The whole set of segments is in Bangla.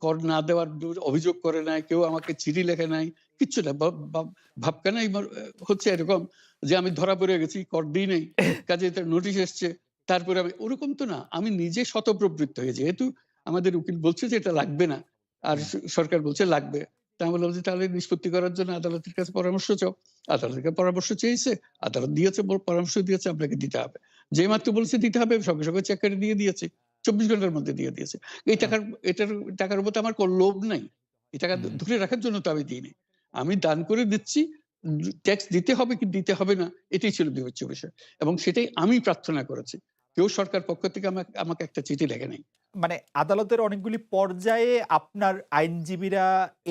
কর না দেওয়ার অভিযোগ করে নাই কেউ আমাকে চিঠি লেখে নাই কিচ্ছু না। ভাব- ভাব- ভাবখানাই হচ্ছে এরকম যে আমি ধরা পড়ে গেছি কর দিই নাই কাজে নোটিশ এসছে তারপরে আমি ওরকম তো না আমি নিজে শতপ্রবৃত্ত হয়ে যেহেতু আমাদের উকিল বলছে যে এটা লাগবে না আর সরকার বলছে লাগবে। তা আমি বললাম যে তাহলে নিষ্পত্তি করার জন্য আদালতের কাছে পরামর্শ চাও। আদালতের কাছে পরামর্শ চেয়েছে আদালত দিয়েছে পরামর্শ দিয়েছে আপনাকে দিতে হবে। যে মাত্র বলছে দিতে হবে সঙ্গে সঙ্গে চেক করে দিয়ে দিয়েছে। চব্বিশ ঘণ্টার মধ্যে দিয়ে দিয়েছে। এই টাকার এটার টাকার উপর তো আমার কোনো লোভ নাই। এই টাকা ধরে রাখার জন্য তো আমি দিইনি। আমি দান করে দিচ্ছি ট্যাক্স দিতে হবে কি দিতে হবে না এটাই ছিল বিবেচ্য বিষয়। এবং সেটাই আমি প্রার্থনা করেছি। কেউ সরকার পক্ষ থেকে আমাকে আমাকে একটা চিঠি লেখে নাই। মানে আদালতের অনেকগুলি পর্যায়ে আপনার আইনজীবীরা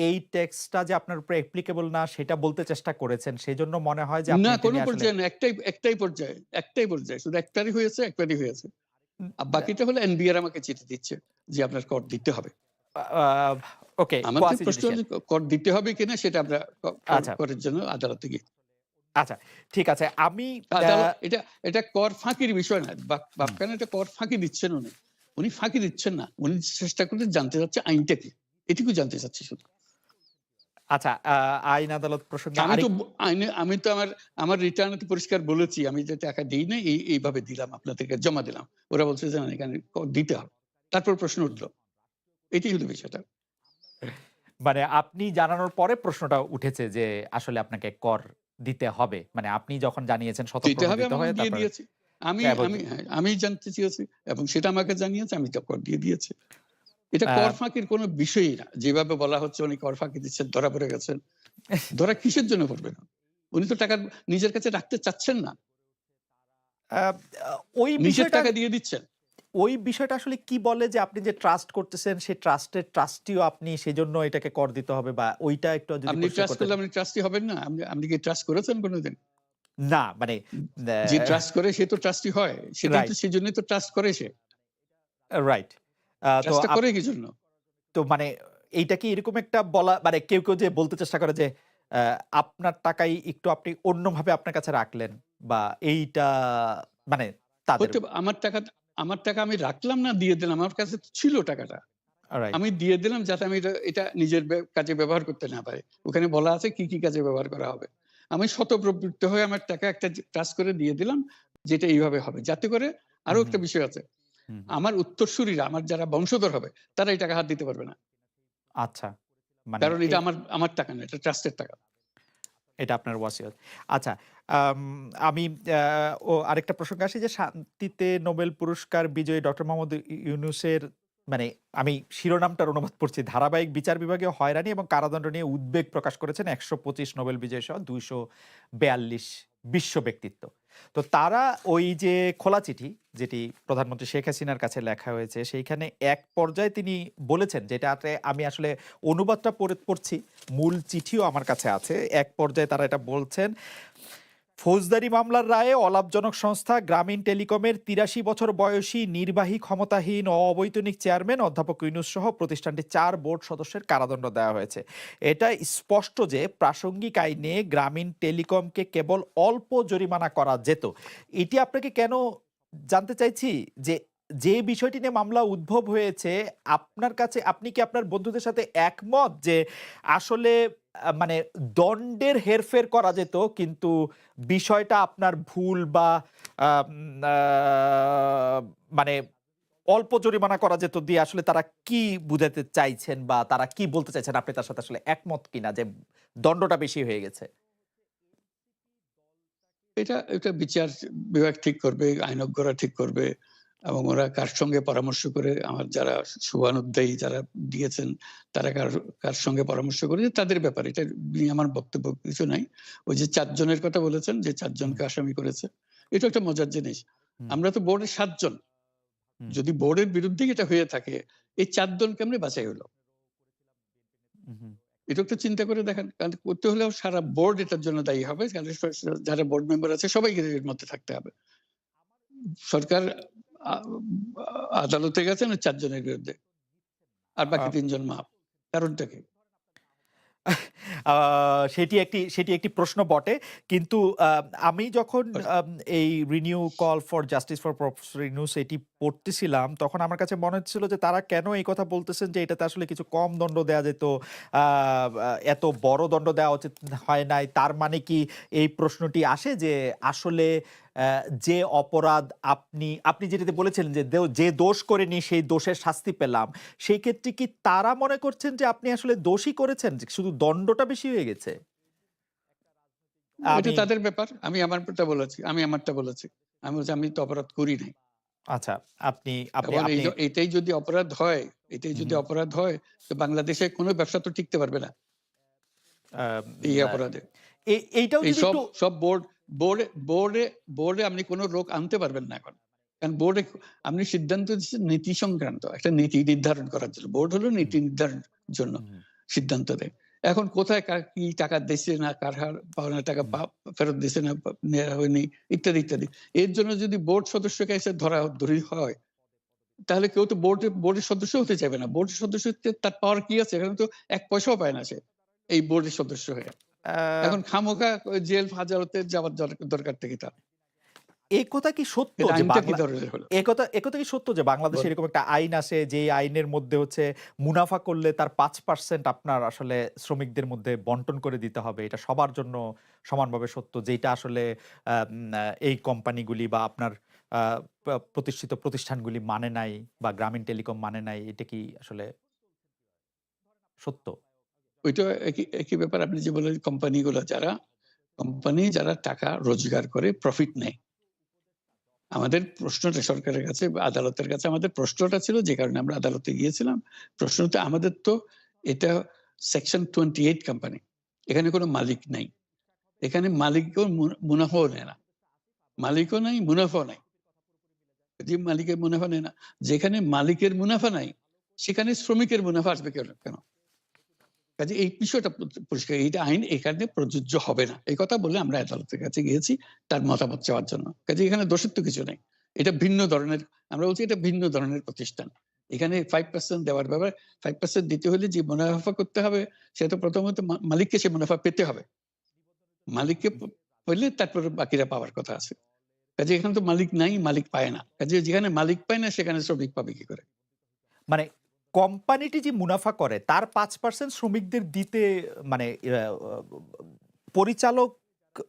এই ট্যাক্সটা যে আপনার উপরে অ্যাপ্লিকেবল না সেটা বলতে চেষ্টা করেছেন। সেই জন্য মনে হয় যে না কোনো পর্যায়ে না একটাই একটাই পর্যায়ে একটাই পর্যায়ে। শুধু একটারই হয়েছে একবারই হয়েছে। আর বাকিটা হলে এনবিআর আমাকে চিঠি দিচ্ছে যে আপনার কর দিতে হবে। ওকে আমাদের প্রশ্ন কর দিতে হবে কিনা সেটা আমরা ক- কর- আচ্ছা। করের জন্য আদালতে গিয়ে। আচ্ছা ঠিক আছে আমি এটা এটা কর ফাঁকির বিষয় না বাপ- বাপখান এটা কর ফাঁকি দিচ্ছেন উনি। উনি ফাঁকি দিচ্ছেন না উনি চেষ্টা করতে জানতে চাচ্ছে আইনটা কি এটুকু জানতে চাচ্ছি শুধু। আচ্ছা আইন আদালত প্রসঙ্গে আমি তো আমি তো আমার আমার রিটার্নে তো পরিষ্কার বলেছি। আমি যে টাকা দিই না এই এইভাবে দিলাম আপনাদেরকে জমা দিলাম। ওরা বলছে যে এখানে দিতে হবে। তারপর প্রশ্ন উঠল। এটাই হলো বিষয়টা। মানে আপনি জানানোর পরে প্রশ্নটা উঠেছে যে আসলে আপনাকে কর দিতে হবে। মানে আপনি যখন জানিয়েছেন দিতে হবে আমি দিয়ে দিয়েছি। আমি হ্যাঁ, আমি হ্যাঁ, আমি জানতে চেয়েছি এবং সেটা আমাকে জানিয়েছে আমি তো কর দিয়ে দিয়েছি। এটা কর ফাঁকির কোনো বিষয়ই না। যেভাবে বলা হচ্ছে উনি কর ফাঁকি দিচ্ছেন ধরা পড়ে গেছেন। ধরা কিসের জন্য পড়বে না? উনি তো টাকা নিজের কাছে রাখতে চাচ্ছেন না। ওই নিজের টাকা দিয়ে দিচ্ছেন। ওই বিষয়টা আসলে কি বলে যে আপনি যে ট্রাস্ট করতেছেন সেই ট্রাস্টের ট্রাস্টিও আপনি সেজন্য এটাকে কর দিতে হবে বা ওইটা একটু যদি আপনি ট্রাস্ট করলে আপনি ট্রাস্টি হবেন না? আপনি আপনি কি ট্রাস্ট করেছেন কোনোদিন? না মানে যে ট্রাস্ট করে সে তো ট্রাস্টি হয়। সেটাই তো Right. সেই জন্যই তো ট্রাস্ট করে সে। রাইট তো আপ- করে কি জন্য? তো মানে এইটা কি এরকম একটা বলা মানে কেউ কেউ যে বলতে চেষ্টা করে যে আপনার টাকাই একটু আপনি অন্যভাবে আপনার কাছে রাখলেন বা এইটা মানে তাদের আমার টাকা আমার টাকা আমি রাখলাম না দিয়ে দিলাম। আমার কাছে তো ছিল টাকাটা. আমি দিয়ে দিলাম যাতে আমি এটা- এটা নিজের কাজে ব্যবহার করতে না পারি। ওখানে বলা আছে কি কি কাজে ব্যবহার করা হবে। আমি শতপ্রবৃত্ত হয়ে আমার টাকা একটা ট্রাস্ট করে দিয়ে দিলাম যেটা এইভাবে হবে। যাতে করে আরও হুম, একটা বিষয় আছে। আমার উত্তরসূরিরা আমার যারা বংশধর হবে তারা এই টাকা হাত দিতে পারবে না। আচ্ছা মানে কারণ এটা আমার আমার টাকা না এটা ট্রাস্টের টাকা। এটা আপনার ওয়াসিয়ত। আচ্ছা আমি ও আরেকটা প্রসঙ্গ আসি যে শান্তিতে নোবেল পুরস্কার বিজয়ী ডক্টর মোহাম্মদ ইউনুসের মানে আমি শিরোনামটার অনুবাদ পড়ছি ধারাবাহিক বিচার বিভাগে হয়রানি এবং কারাদণ্ড নিয়ে উদ্বেগ প্রকাশ করেছেন একশো পঁচিশ নোবেল বিজয়ী সহ দুইশো বেয়াল্লিশ বিশ্ব ব্যক্তিত্ব। তো তারা ওই যে খোলা চিঠি যেটি প্রধানমন্ত্রী শেখ হাসিনার কাছে লেখা হয়েছে, সেইখানে এক পর্যায়ে তিনি বলেছেন যেটা আমি আসলে অনুবাদটা পড়ে, পড়ছি, মূল চিঠিও আমার কাছে আছে। এক পর্যায়ে তারা এটা বলছেন ফৌজদারি মামলার রায়ে অলাভজনক সংস্থা গ্রামীণ টেলিকমের তিরাশি বছর বয়সী নির্বাহী ক্ষমতাহীন ও অবৈতনিক চেয়ারম্যান অধ্যাপক ইউনুস সহ প্রতিষ্ঠানটি চার বোর্ড সদস্যের কারাদণ্ড দেওয়া হয়েছে। এটা স্পষ্ট যে প্রাসঙ্গিক আইনে গ্রামীণ টেলিকমকে কেবল অল্প জরিমানা করা যেত। এটি আপনাকে কেন জানতে চাইছি যে যে বিষয়টি নিয়ে মামলা উদ্ভব হয়েছে, আপনার কাছে আপনি কি আপনার বন্ধুদের সাথে একমত যে আসলে মানে দণ্ডের হেরফের করা যেত, কিন্তু বিষয়টা আপনার ভুল বা মানে অল্প জরিমানা করা যেত দিয়ে আসলে তারা কি বুঝাতে চাইছেন বা তারা কি বলতে চাইছেন? আপনি তার সাথে আসলে একমত কিনা যে দণ্ডটা বেশি হয়ে গেছে? এটা এটা বিচার বিভাগ ঠিক করবে আইনজ্ঞরা ঠিক করবে। এবং ওরা কার সঙ্গে পরামর্শ করে আমার যারা শুভানুধ্যায়ী যারা দিয়েছেন তারা কার কার সঙ্গে পরামর্শ করে তাদের ব্যাপারে। এটা নিয়ে আমার বক্তব্য কিছু নাই। ওই যে চারজনের কথা বলেছেন যে চারজনকে আসামি করেছে এটা একটা মজার জিনিস। আমরা তো বোর্ডের সাতজন। যদি বোর্ডের বিরুদ্ধে এটা হয়ে থাকে এই চারজন কেমনে বাছাই হলো? এটা একটু চিন্তা করে দেখেন। কারণ করতে হলেও সারা বোর্ড এটার জন্য দায়ী হবে। যারা বোর্ড মেম্বার আছে সবাইকে এর মধ্যে থাকতে হবে। সরকার আদালতে গেছে না চারজনের বিরুদ্ধে। আর বাকি তিনজন মাপ কারণটা কি? সেটি একটি সেটি একটি প্রশ্ন বটে। কিন্তু আমি যখন এই renew call for justice for Yunus এটি পড়তেছিলাম, তখন আমার কাছে মনে হচ্ছিল যে তারা কেন এই কথা বলতেছেন যে এটাতে আসলে কিছু কম দণ্ড দেয়া যেত। এত বড় দণ্ড দেওয়া উচিত হয় নাই। তার মানে কি এই প্রশ্নটি আসে যে আসলে যে অপরাধ আপনি, আপনি যেটাতে বলেছিলেন যে যে দোষ করেনি সেই দোষের শাস্তি পেলাম। সেই ক্ষেত্রে কি তারা মনে করছেন যে আপনি আসলে দোষই করেছেন? শুধু দণ্ডটা বেশি হয়ে গেছে? এটা তাদের ব্যাপার। আমি আমারটা বলেছি। আমি আমারটা বলেছি। আমি বলছি আমি তো অপরাধ করি নাই। আচ্ছা, আপনি আপনি এটাই যদি অপরাধ হয়, এটাই যদি অপরাধ হয়, তো বাংলাদেশে কোনো ব্যবসা তো টিকতে পারবে না। এই অপরাধে। এইটাও যদি সব, সব বোর্ড বোর্ডে বোর্ডে বোর্ডে আপনি কোন লোক আনতে পারবেন না এখন। কারণ বোর্ডে আপনি সিদ্ধান্ত দিচ্ছেন নীতি সংক্রান্ত। একটা নীতি নির্ধারণ করার জন্য। বোর্ড হলো নীতি নির্ধারণের জন্য সিদ্ধান্ত দেয়। এখন কোথায় কার কি টাকা দিছে না কার হার পাওনা টাকা ফেরত দিছে না নেয়া হয়নি ইত্যাদি, ইত্যাদি। এর জন্য যদি বোর্ড সদস্যকে এসে ধরা ধরি হয়, তাহলে কেউ তো বোর্ডে বোর্ডের সদস্য হতে চাইবে না। বোর্ডের সদস্য তার পাওয়ার কি আছে? এখানে তো ১ পয়সাও পায় না সে। এই বোর্ডের সদস্য হয়ে। এখন খামোখা জেল হাজারতে যাওয়ার দরকার থেকে তার? এই কথা কি সত্য যে? একথা একথা কি সত্য যে বাংলাদেশে এরকম একটা আইন আছে যেই আইনের মধ্যে হচ্ছে মুনাফা করলে তার পাঁচ পার্সেন্ট আপনার আসলে শ্রমিকদের মধ্যে বন্টন করে দিতে হবে। এটা সবার জন্য সমানভাবে সত্য। যেইটা আসলে এই কোম্পানিগুলি বা আপনার প্রতিষ্ঠিত প্রতিষ্ঠানগুলি মানে নাই বা গ্রামীণ টেলিকম মানে নাই। এটা কি আসলে সত্য? ওইটা একই একই ব্যাপার আপনি যে বললেন কোম্পানিগুলো যারা কোম্পানি যারা টাকা রোজগার করে প্রফিট নেয়। আমাদের প্রশ্নটা সরকারের কাছে আদালতের কাছে আমাদের প্রশ্নটা ছিল যে কারণে আমরা আদালতে গিয়েছিলাম। প্রশ্নটা আমাদের তো এটা সেকশন 28 কোম্পানি। এখানে কোনো মালিক নাই। এখানে মালিকও মুনাফাও নেয় না। মালিকও নাই, মুনাফাও নাই। যে মালিকের মুনাফা নেয় না। যেখানে মালিকের মুনাফা নাই, সেখানে শ্রমিকের মুনাফা আসবে কেন কেন? কাজে এই বিষয়টা পরিষ্কার। এইটা আইন এখানে প্রযোজ্য হবে না। এই কথা বলে আমরা আদালতের কাছে গিয়েছি তার মতামত চাওয়ার জন্য। কাজে এখানে দোষের তো কিছু নাই। এটা ভিন্ন ধরনের আমরা বলছি এটা ভিন্ন ধরনের প্রতিষ্ঠান। এখানে 5% দেওয়ার ব্যাপার 5% দিতে হলে যে মুনাফা করতে হবে সে তো প্রথমত মালিককে সে মুনাফা পেতে হবে। মালিককে পেলে তারপরে বাকিরা পাওয়ার কথা আছে। কাজে এখানে তো মালিক নাই, মালিক পায় না। কাজে যেখানে মালিক পায় না সেখানে শ্রমিক পাবে কি করে? মানে কোম্পানিটি যে মুনাফা করে তার ৫% শ্রমিকদের দিতে মানে পরিচালক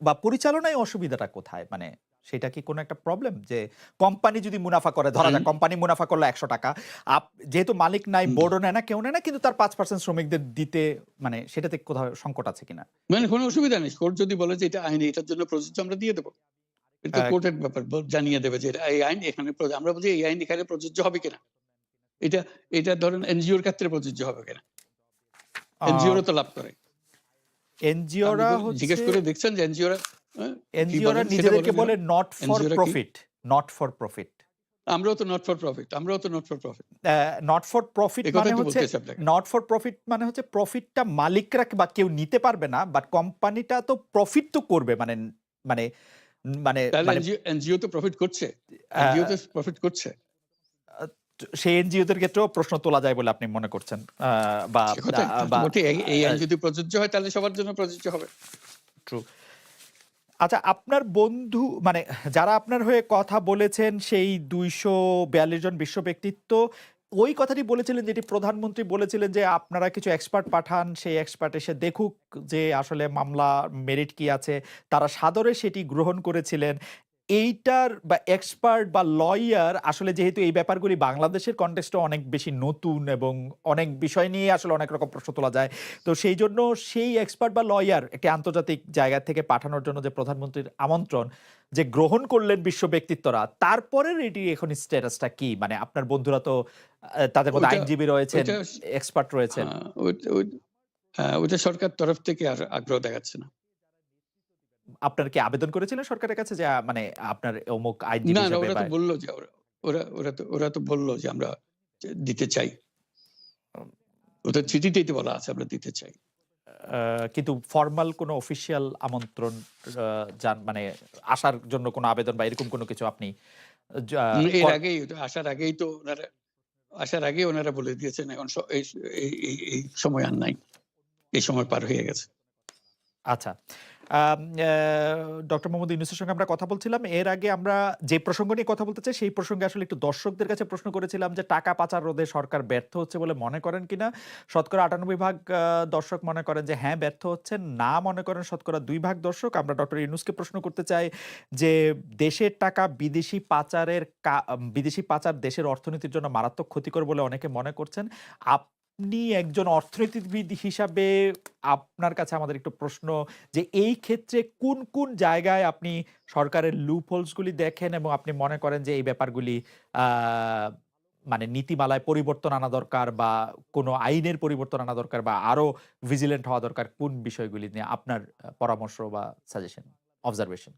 বা পরিচালনায় অসুবিধাটা কোথায়? মানে সেটা কি কোনো একটা প্রবলেম? যে কোম্পানি যদি মুনাফা করে ধরা যাক কোম্পানি মুনাফা করল ৳১০০ আপ যেহেতু মালিক নাই। বোর্ডও নেয় না, কেউ নেয় না কিন্তু তার পাঁচ পার্সেন্ট শ্রমিকদের দিতে মানে সেটাতে কোথাও সংকট আছে কিনা? মানে কোনো অসুবিধা নেই। কোর্ট যদি বলে যে এটা আইন এটার জন্য প্রযোজ্য আমরা দিয়ে দেবো এটা কোর্টের ব্যাপার জানিয়ে দেবে যে এই আইন এখানে আমরা বলছি এই আইন এখানে প্রযোজ্য হবে কিনা? এটা এটা ধরেন এনজিওর ক্ষেত্রে প্রযোজ্য হবে কিনা? এনজিওরা তো লাভ করে। এনজিওরা জিজ্ঞেস করে দেখছেন যে এনজিওরা হ্যাঁ? এনজিওরা নিজেদেরকে বলে। Not for? Profit, not for profit. আমরাও তো নট ফর প্রফিট। আমরাও তো not for profit. Not for profit মানে হচ্ছে। নট ফর প্রফিট মানে হচ্ছে প্রফিটটা মালিকরা বা কেউ নিতে পারবে না। বাট কোম্পানিটা তো প্রফিট তো করবে। মানে মানে মানে মানে এনজিও তো প্রফিট করছে। এনজিও তো প্রফিট করছে। সেই এনজিওদের ক্ষেত্রেও প্রশ্ন তোলা যায় বলে আপনি মনে করছেন। বা এই আইন যদি প্রযোজ্য হয় তাহলে সবার জন্য প্রযোজ্য হবে। ট্রু। আচ্ছা আপনার বন্ধু মানে যারা আপনার হয়ে কথা বলেছেন সেই ২৪২ জন বিশ্ব ব্যক্তিত্ব ওই কথাটি বলেছিলেন যেটি প্রধানমন্ত্রী বলেছিলেন যে আপনারা কিছু এক্সপার্ট পাঠান সেই এক্সপার্ট এসে দেখুক যে আসলে মামলা মেরিট কি আছে তারা সাদরে সেটি গ্রহণ করেছিলেন এইটার বা এক্সপার্ট বা লয়ার আসলে যেহেতু এই ব্যাপারগুলি বাংলাদেশের কনটেক্সটে অনেক বেশি নতুন এবং অনেক বিষয় নিয়ে আসলে অনেক রকম প্রশ্ন তোলা যায়। তো সেই জন্য সেই এক্সপার্ট বা লয়ার একটি আন্তর্জাতিক জায়গা থেকে পাঠানোর জন্য যে প্রধানমন্ত্রীর আমন্ত্রণ যে গ্রহণ করলেন বিশ্ব ব্যক্তিত্বরা তারপরের এটি এখন স্ট্যাটাসটা কি? মানে আপনার বন্ধুরা তো তাদের মধ্যে আইনজীবী রয়েছেন এক্সপার্ট রয়েছেন। হ্যাঁ, হ্যাঁ, ওইটা সরকার তরফ থেকে আর আগ্রহ দেখাচ্ছে না। আপনার কি আবেদন করেছিলেন সরকারের কাছে যে মানে আপনার অমুক আইনজীবী না, ওরা তো বলল যে ওরা ওরা তো ওরা তো বলল যে আমরা দিতে চাই। ওদের চিঠিতেই তো বলা আছে আমরা দিতে চাই। কিন্তু ফর্মাল কোনো অফিসিয়াল আমন্ত্রণ যান মানে আসার জন্য কোনো আবেদন বা এরকম কোনো কিছু আপনি এর আগেই তো আসার আগেই তো ওনারা আসার আগেই ওনারা বলে দিয়েছেন এখন এই সময় আর নাই। এই সময় পার হয়ে গেছে আচ্ছা ডক্টর মোহাম্মদ ইউনুসের সঙ্গে আমরা কথা বলছিলাম। এর আগে আমরা যে প্রসঙ্গ নিয়ে কথা বলতে চাই, সেই প্রসঙ্গে আসলে একটু দর্শকদের কাছে প্রশ্ন করেছিলাম যে, টাকা পাচার রোধে সরকার ব্যর্থ হচ্ছে বলে মনে করেন কিনা? শতকরা আটানব্বই ভাগ দর্শক মনে করেন যে হ্যাঁ ব্যর্থ হচ্ছে। না মনে করেন শতকরা দুই ভাগ দর্শক। আমরা ডক্টর ইউনুসকে প্রশ্ন করতে চাই যে, দেশের টাকা বিদেশি পাচারের বিদেশি পাচার দেশের অর্থনীতির জন্য মারাত্মক ক্ষতিকর বলে অনেকে মনে করছেন। আপনি একজন অর্থনীতিবিদ হিসাবে আপনার কাছে আমাদের একটু প্রশ্ন যে এই ক্ষেত্রে কোন কোন জায়গায় আপনি সরকারের লুপ হোলসগুলি দেখেন এবং আপনি মনে করেন যে এই ব্যাপারগুলি মানে নীতিমালায় পরিবর্তন আনা দরকার বা কোনো আইনের পরিবর্তন আনা দরকার বা আরও ভিজিলেন্ট হওয়া দরকার? কোন বিষয়গুলি নিয়ে আপনার পরামর্শ বা সাজেশন অবজারভেশন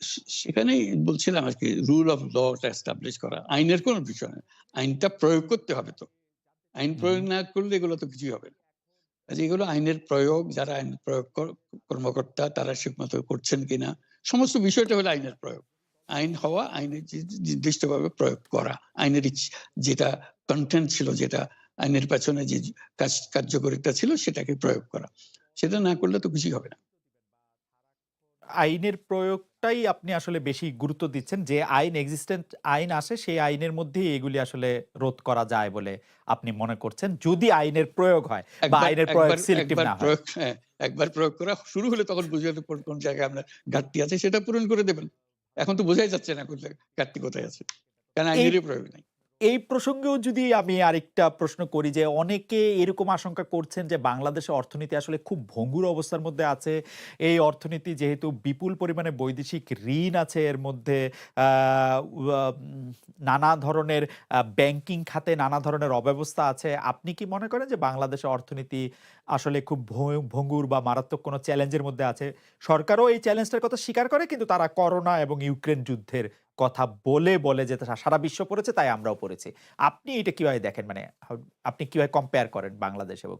সে- সেখানেই বলছিলাম আর কি রুল অফ লটা এস্টাবলিশ করা। আইনের কোনো বিষয় না। আইনটা প্রয়োগ করতে হবে তো। আইন প্রয়োগ না করলে এগুলো তো কিছুই হবে না। এগুলো আইনের প্রয়োগ যারা আইন প্রয়োগ কর্মকর্তা তারা ঠিকমতো করছেন কিনা সমস্ত বিষয়টা হলো আইনের প্রয়োগ। আইন হওয়া আইনের নির্দিষ্টভাবে প্রয়োগ করা। আইনের যেটা কন্টেন্ট ছিল যেটা আইনের পেছনে যে কাজ কার্যকরিতা ছিল সেটাকে প্রয়োগ করা। সেটা না করলে তো কিছুই হবে না। আইনের প্রয়োগটাই আপনি আসলে বেশি গুরুত্ব দিচ্ছেন যে আইন এক্সিস্টেন্ট আইন আসে সেই আইনের মধ্যেই এগুলি আসলে রোধ করা যায় বলে আপনি মনে করছেন যদি আইনের প্রয়োগ হয় বা আইনের প্রয়োগ সিলেক্টিভ না হয়। হ্যাঁ, একবার প্রয়োগ করা শুরু হলে তখন বুঝে যেতে কোন কোন জায়গায় আপনার ঘাটতি আছে সেটা পূরণ করে দেবেন। এখন তো বোঝাই যাচ্ছে না ঘাটতি কোথায় আছে কারণ আইনেরই প্রয়োগ নাই। এই প্রসঙ্গেও যদি আমি আরেকটা প্রশ্ন করি যে অনেকে এরকম আশঙ্কা করছেন যে বাংলাদেশের অর্থনীতি আসলে খুব ভঙ্গুর অবস্থার মধ্যে আছে। এই অর্থনীতি যেহেতু বিপুল পরিমাণে বৈদেশিক ঋণ আছে, এর মধ্যে নানা ধরনের ব্যাংকিং খাতে নানা ধরনের অব্যবস্থা আছে। আপনি কি মনে করেন যে বাংলাদেশের অর্থনীতি আসলে খুব ভঙ্গুর বা মারাত্মক কোনো চ্যালেঞ্জের মধ্যে আছে। সরকারও এই চ্যালেঞ্জটার কথা স্বীকার করে, কিন্তু তারা করোনা এবং ইউক্রেন যুদ্ধের কথা বলে বলে যে সারা বিশ্ব পড়েছে, তাই আমরাও পড়েছি। আপনি এটা কীভাবে দেখেন? মানে আপনি কীভাবে কম্পেয়ার করেন বাংলাদেশ এবং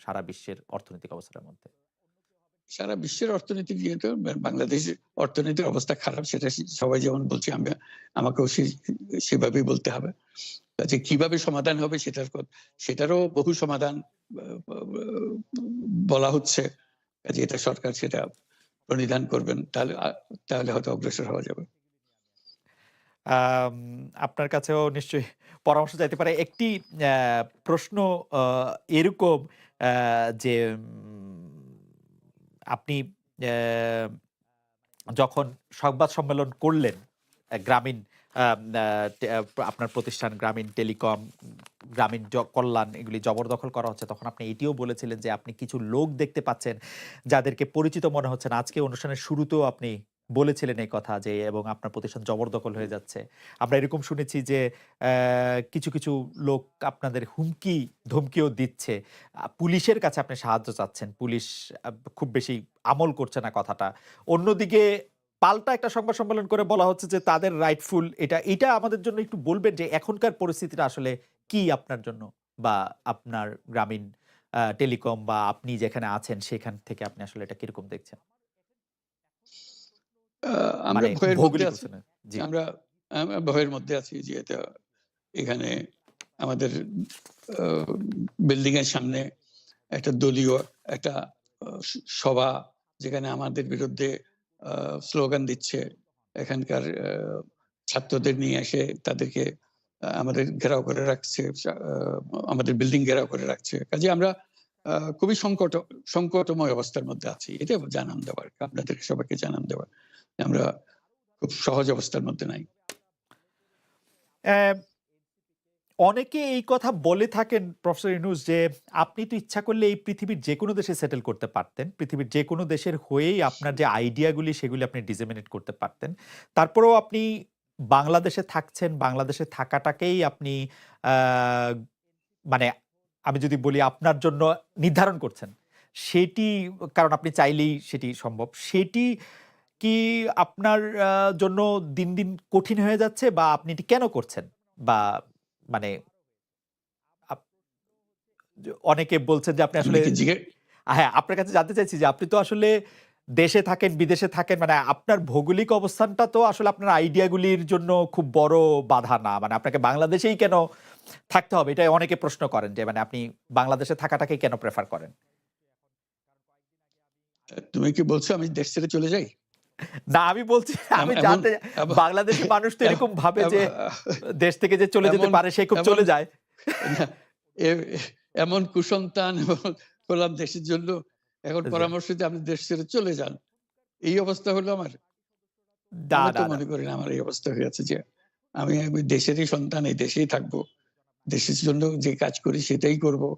সারা বিশ্বের অর্থনৈতিক অবস্থার মধ্যে? সারা বিশ্বের অর্থনীতি যেহেতু বাংলাদেশের অর্থনীতির অবস্থা খারাপ, সেটা সবাই যেমন বলছে, আমি, আমাকেও সেভাবেই বলতে হবে। কাজে কীভাবে সমাধান হবে সেটার সেটারও বহু সমাধান বলা হচ্ছে। কাজে এটা সরকার সেটা প্রণিধান করবেন, তাহলে তাহলে হয়তো অগ্রসর হওয়া যাবে। আপনার কাছেও নিশ্চয়ই পরামর্শ চাইতে পারে। একটি প্রশ্ন এরকম যে আপনি যখন সংবাদ সম্মেলন করলেন গ্রামীণ আপনার প্রতিষ্ঠান গ্রামীণ টেলিকম, গ্রামীণ কল্যাণ এগুলি জবরদখল করা হচ্ছে, তখন আপনি এটিও বলেছিলেন যে আপনি কিছু লোক দেখতে পাচ্ছেন যাদেরকে পরিচিত মনে হচ্ছে না। আজকে অনুষ্ঠানের শুরুতেও আপনি বলেছিলেন এই কথা যে, এবং আপনার প্রতিষ্ঠান জবরদখল হয়ে যাচ্ছে। আমরা এরকম শুনেছি যে কিছু কিছু লোক আপনাদের হুমকি, ধমকিও দিচ্ছে। পুলিশের কাছে আপনি সাহায্য চাচ্ছেন। পুলিশ খুব বেশি আমল করছে না কথাটা। অন্যদিকে পাল্টা একটা সংবাদ সম্মেলন করে বলা হচ্ছে যে, তাদের রাইটফুল এটা এটা আমাদের জন্য একটু বলবেন যে, এখনকার পরিস্থিতিটা আসলে কি আপনার জন্য? বা আপনার গ্রামীণ টেলিকম বা আপনি যেখানে আছেন, সেখান থেকে আপনি আসলে এটা কীরকম দেখছেন? আমরা মানে ভয়ের মধ্যে আছি। আমরা ভয়ের মধ্যে আছি যে এটা এখানে আমাদের বিল্ডিং এর সামনে একটা দলীয় একটা সভা যেখানে আমাদের বিরুদ্ধে স্লোগান দিচ্ছে। এখানকার ছাত্রদের নিয়ে এসে তাদেরকে আমাদের ঘেরাও করে রাখছে আমাদের বিল্ডিং ঘেরাও করে রাখছে। কাজে আমরা খুবই সংকট, সংকটময় অবস্থার মধ্যে আছি। এটা জানান দেওয়ার, আপনাদের সবাইকে জানান দেওয়ার আমরা খুব সহজ অবস্থার মধ্যে নাই। অনেকে এই কথা বলে থাকেন প্রফেসর ইউনুস যে, আপনি তো ইচ্ছা করলে এই পৃথিবীর যে কোনো দেশে সেটেল করতে পারতেন। পৃথিবীর যে কোনো দেশের হয়েই আপনার যে আইডিয়াগুলি সেগুলি আপনি ডিসেমিনেট করতে পারতেন। তারপরেও আপনি বাংলাদেশে থাকছেন, বাংলাদেশে থাকাটাকেই আপনি মানে আমি যদি বলি আপনার জন্য নির্ধারণ করছেন সেটি কারণ আপনি চাইলেই সেটি সম্ভব সেটি কি আপনার জন্য দিন দিন কঠিন হয়ে যাচ্ছে বা আপনি এটি কেন করছেন? বা মানে অনেকে বলছেন যে আপনি আসলে হ্যাঁ আপনার কাছে জানতে চাইছি যে আপনি তো আসলে দেশে থাকেন বিদেশে থাকেন মানে আপনার ভৌগোলিক অবস্থানটা তো আসলে আপনার আইডিয়াগুলির জন্য খুব বড় বাধা না। মানে আপনাকে বাংলাদেশেই কেন থাকতে হবে? এটা অনেকে প্রশ্ন করেন যে মানে আপনি বাংলাদেশে থাকাটাকে কেন প্রেফার করেন? তুমি কি বলছো আমি দেশ ছেড়ে চলে যাই? না আমি বলছি আমি জানতে বাংলাদেশের মানুষ তো এরকম ভাবে যে দেশ থেকে যে চলে যেতে পারে সে খুব চলে যায়। এমন কুসন্তান করলাম দেশের জন্য এখন পরামর্শ দিয়ে আপনি দেশ ছেড়ে চলে যান। এই অবস্থা হলো আমার। মনে করি না আমার এই অবস্থা হয়েছে যে আমি আমি দেশেরই সন্তান এই দেশেই থাকব। দেশের জন্য যে কাজ করি সেটাই করব।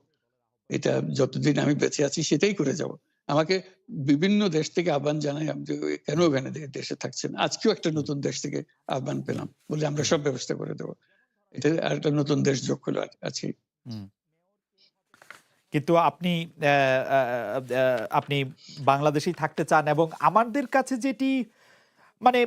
এটা যতদিন আমি বেঁচে আছি সেটাই করে যাব। আমাকে বিভিন্ন দেশ থেকে আহ্বান জানাই আমি যে কেন ওখানে দেশে থাকছেন? আজকেও একটা নতুন দেশ থেকে আহ্বান পেলাম। বলে আমরা সব ব্যবস্থা করে দেবো। এটা আর একটা নতুন দেশ যোগ হলো আছে কিন্তু আপনি আপনি বাংলাদেশেই থাকতে চান এবং আমাদের কাছে যেটি মানে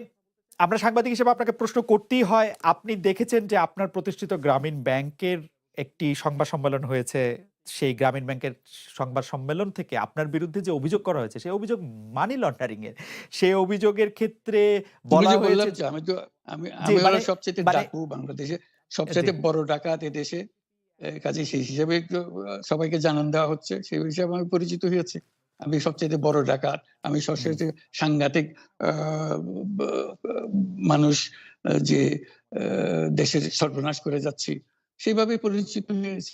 আমরা সাংবাদিক হিসেবে আপনাকে প্রশ্ন করতেই হয় আপনি দেখেছেন যে আপনার প্রতিষ্ঠিত গ্রামীণ ব্যাংকের একটি সংবাদ সম্মেলন হয়েছে সেই গ্রামীণ ব্যাংকের সংবাদ সম্মেলন থেকে আপনার বিরুদ্ধে যে অভিযোগ করা হয়েছে সেই অভিযোগ মানি লন্ডারিং এর সেই অভিযোগের ক্ষেত্রে বলা হয়েছে আমি তো আমি আমি মানে- সবচেয়ে মানে- ডাকু বাংলাদেশে সবচেয়ে বড় ডাকাত এ দেশে। এ, কাজে সেই হিসেবে সবাইকে জানান দেওয়া হচ্ছে। সেই হিসাবে আমি পরিচিত হয়েছি। আমি সবচেয়ে বড় ডাকাত আমি সবচেয়ে সাংঘাতিক আহ, মানুষ যে দেশের সর্বনাশ করে যাচ্ছি। সেইভাবে পরিচিত হয়েছি।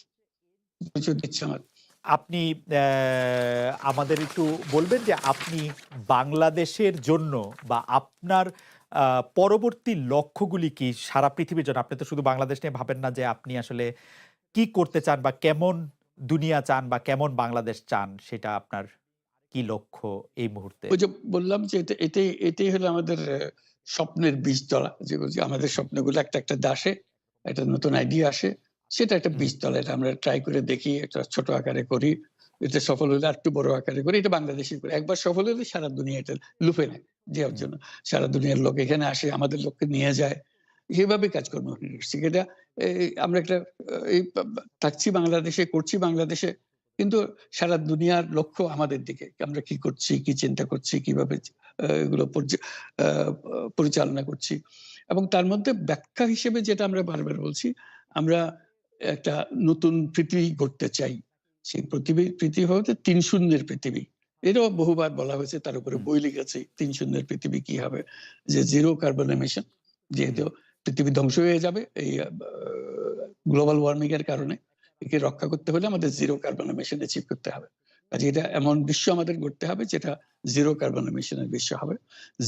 পরিচয় দিচ্ছে আমার। আপনি আমাদের একটু বলবেন যে আপনি বাংলাদেশের জন্য বা আপনার আহ, পরবর্তী লক্ষ্যগুলি কি সারা পৃথিবীর জন্য? আপনি তো শুধু বাংলাদেশ নিয়ে ভাবেন না যে আপনি আসলে কি করতে চান বা কেমন দুনিয়া চান বা কেমন বাংলাদেশ চান সেটা আপনার কি লক্ষ্য এই মুহূর্তে? ওই যে বললাম যে এটা এটাই এটাই হলো আমাদের স্বপ্নের বীজতলা যে আমাদের স্বপ্নগুলো একটা একটা দাসে একটা নতুন আইডিয়া আসে সেটা একটা হুম। বীজতলা এটা আমরা ট্রাই করে দেখি একটা ছোট আকারে করি এটা সফল হলে আর একটু বড় আকারে করি। এটা বাংলাদেশি করি। একবার সফল হলে সারা দুনিয়া এটা লুপে নেয় দেওয়ার জন্য। সারা দুনিয়ার লোক এখানে আসে আমাদের লোককে নিয়ে যায় সেভাবে কাজকর্ম করছি এটা আমরা একটা এই থাকছি বাংলাদেশে, করছি বাংলাদেশে, কিন্তু সারা দুনিয়ার লক্ষ্য আমাদের দিকে। আমরা কি করছি, কি চিন্তা করছি, কীভাবে এগুলো পরিচালনা করছি। এবং তার মধ্যে ব্যাখ্যা হিসেবে যেটা আমরা বারবার বলছি, আমরা একটা নতুন পৃথিবী গড়তে চাই। সেই পৃথিবী পৃথিবী হচ্ছে তিন শূন্যের পৃথিবী। এটাও বহুবার বলা হয়েছে, তার উপরে। বই লিখেছে, তিন শূন্যের পৃথিবী কি হবে? যে জিরো কার্বন এমিশন যেহেতু পৃথিবী ধ্বংস হয়ে যাবে এই গ্লোবাল ওয়ার্মিং এর কারণে। একে রক্ষা করতে হলে আমাদের জিরো কার্বন এমিশন অ্যাচিভ করতে হবে। কাজে এটা এমন বিশ্ব আমাদের করতে হবে যেটা জিরো কার্বন এমিশনের বিশ্ব হবে।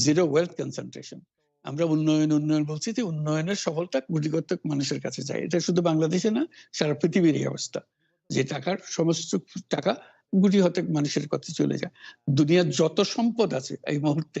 জিরো ওয়েলথ কনসেন্ট্রেশন আমরা উন্নয়ন উন্নয়ন বলছি যে উন্নয়নের সফলতা গুটিগত মানুষের কাছে যায়। এটা শুধু বাংলাদেশে না, সারা পৃথিবীর এই অবস্থা। যে টাকার সমস্ত টাকা গুটি হতে মানুষের কাছে চলে যায়। দুনিয়ার যত সম্পদ আছে এই মুহূর্তে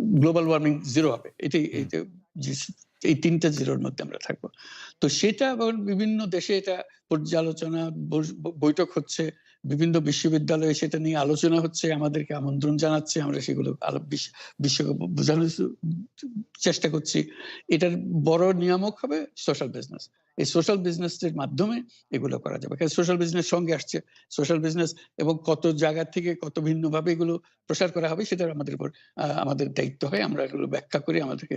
global warming zero হবে। এটাই যে- এই তিনটা জিরোর মধ্যে আমরা থাকব। তো সেটা বিভিন্ন দেশে এটা পর্যালোচনা বৈঠক হচ্ছে বিভিন্ন বিশ্ববিদ্যালয়ে সেটা নিয়ে আলোচনা হচ্ছে আমাদেরকে আমন্ত্রণ জানাচ্ছে আমরা সেগুলো বিশ্বকে বোঝানোর চেষ্টা করছি। এটার বড় নিয়ামক হবে সোশ্যাল বিজনেস এই সোশ্যাল বিজনেসের মাধ্যমে এগুলো করা যাবে। কারণ সোশ্যাল বিজনেস সঙ্গে আসছে। সোশ্যাল বিজনেস এবং কত জায়গা থেকে কত ভিন্নভাবে এগুলো প্রসার করা হবে সেটা আমাদের উপর আমাদের দায়িত্ব হয়। আমরা এগুলো ব্যাখ্যা করি আমাদেরকে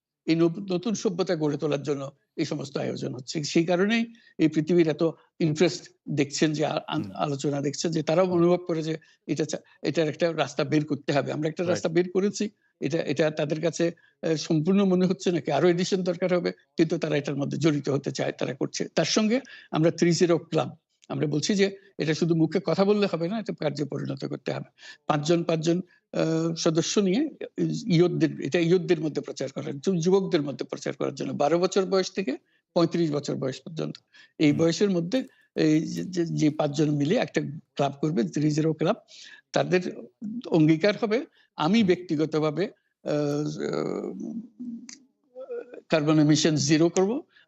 এই নতুন সভ্যতা গড়ে তোলার জন্য এই সমস্ত আয়োজন হচ্ছে। সেই কারণেই এই পৃথিবীর এত ইন্টারেস্ট দেখছেন যে। আলোচনা দেখছেন যে তারাও অনুভব করে যে এটা এটার একটা রাস্তা বের করতে হবে। আমরা একটা রাস্তা বের করেছি এটা এটা তাদের কাছে সম্পূর্ণ মনে হচ্ছে নাকি আরও এডিশন দরকার হবে কিন্তু তারা এটার মধ্যে জড়িত হতে চায় তারা করছে। তার সঙ্গে আমরা থ্রি জিরো ক্লাব আমরা বলছি যে এটা শুধু মুখে কথা বললে হবে না এটা কার্যে পরিণত করতে হবে। পাঁচজন পাঁচজন সদস্য নিয়ে ইয়তদের এটা ইয়তদের মধ্যে প্রচার করার যুবকদের মধ্যে প্রচার করার জন্য বারো বছর বয়স থেকে পঁয়ত্রিশ বছর বয়স পর্যন্ত। এই বয়সের মধ্যে এই যে- পাঁচজন মিলে একটা ক্লাব করবে থ্রি জিরো ক্লাব তাদের অঙ্গীকার হবে আমি ব্যক্তিগতভাবে কার্বন এমিশন জিরো করব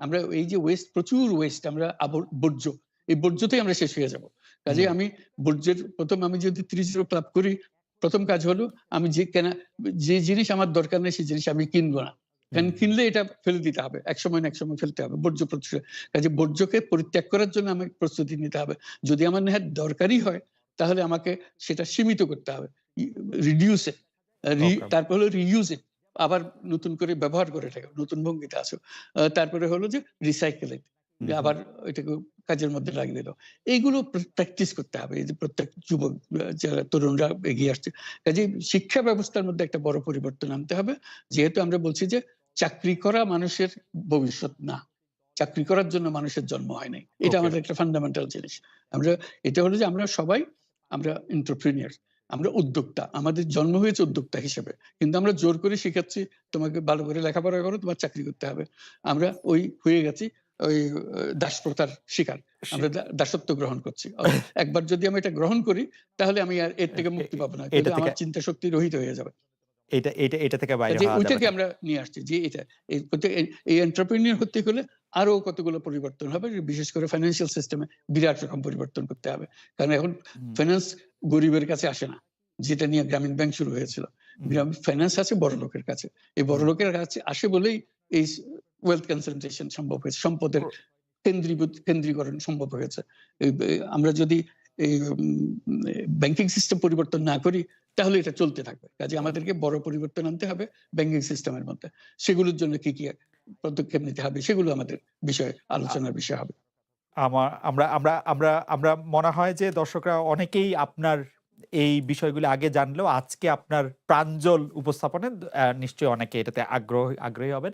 আমরা এই যে ওয়েস্ট প্রচুর ওয়েস্ট আমরা বর্জ্য এই বর্জ্যতেই আমরা শেষ হয়ে যাব। কাজে আমি বর্জ্যের প্রথম আমি যদি জিরো ক্লাব করি প্রথম কাজ হলো আমি যে কেনা যে জিনিস আমার দরকার নেই সেই জিনিস আমি কিনবো না। কারণ কিনলে এটা ফেলে দিতে হবে এক সময় না এক সময় ফেলতে হবে বর্জ্য প্রতিষ্ঠা কাজে বর্জ্যকে পরিত্যাগ করার জন্য আমাকে প্রস্তুতি নিতে হবে। যদি আমার নেহাত দরকারই হয় তাহলে আমাকে সেটা সীমিত করতে হবে। রিডিউস. তারপর হলো রিইউজ আবার নতুন করে ব্যবহার করে থাকে নতুন ভঙ্গিতে আসো তারপরে হলো যে রিসাইকেল আবার এটাকে কাজের মধ্যে লাগিয়ে দিল। এইগুলো প্র্যাকটিস করতে হবে। এই যে প্রত্যেক যুবক যারা তরুণরা এগিয়ে আসছে কাজে শিক্ষা ব্যবস্থার মধ্যে একটা বড় পরিবর্তন আনতে হবে। যেহেতু আমরা বলছি যে চাকরি করা মানুষের ভবিষ্যৎ না চাকরি করার জন্য মানুষের জন্ম হয় নাই। এটা আমাদের একটা ফান্ডামেন্টাল জিনিস। আমরা এটা হলো যে আমরা সবাই আমরা এন্টারপ্রিনিয়ার আমরা উদ্যোক্তা আমাদের জন্ম হয়েছে উদ্যোক্তা হিসেবে। কিন্তু আমরা জোর করে শিখাচ্ছি তোমাকে ভালো করে লেখাপড়া করো তোমার চাকরি করতে হবে। আমরা ওই হয়ে গেছি ওই দাসপ্রথার শিকার। আমরা দাসত্ব গ্রহণ করছি। একবার যদি আমি এটা গ্রহণ করি তাহলে আমি আর এর থেকে মুক্তি পাবো না। এটা কিন্তু আমার চিন্তা শক্তি রহিত হয়ে যাবে। এটা এটা এটা থেকে বাইরে ওইটাকে আমরা নিয়ে আসছি যে এটা এই এন্টারপ্রেনিয়র হতে হলে আরও কতগুলো পরিবর্তন হবে বিশেষ করে ফাইন্যান্সিয়াল সিস্টেমে বিরাট রকম পরিবর্তন করতে হবে। কারণ এখন ফাইন্যান্স গরিবের কাছে আসে না যেটা নিয়ে গ্রামীণ ব্যাংক শুরু হয়েছিল। ফাইন্যান্স আছে বড় লোকের কাছে। এই বড় লোকের কাছে আসে বলেই এই ওয়েলথ কনসেন্ট্রেশন সম্ভব হয়েছে সম্পদের কেন্দ্রীভূত কেন্দ্রীকরণ সম্ভব হয়েছে। আমরা যদি এই ব্যাংকিং সিস্টেম পরিবর্তন না করি তাহলে এটা চলতে থাকবে। কাজে আমাদেরকে বড় পরিবর্তন আনতে হবে ব্যাংকিং সিস্টেমের মধ্যে। সেগুলোর জন্য কি কি পদক্ষেপ নিতে হবে, সেগুলো আমাদের বিষয় আলোচনার বিষয় হবে। আমার আমরা আমরা আমরা আমরা মনে হয় যে দর্শকরা অনেকেই আপনার এই বিষয়গুলো আগে জানলেও আজকে আপনার প্রাঞ্জল উপস্থাপনে নিশ্চয়ই অনেকে এটাতে আগ্রহ, আগ্রহী হবেন।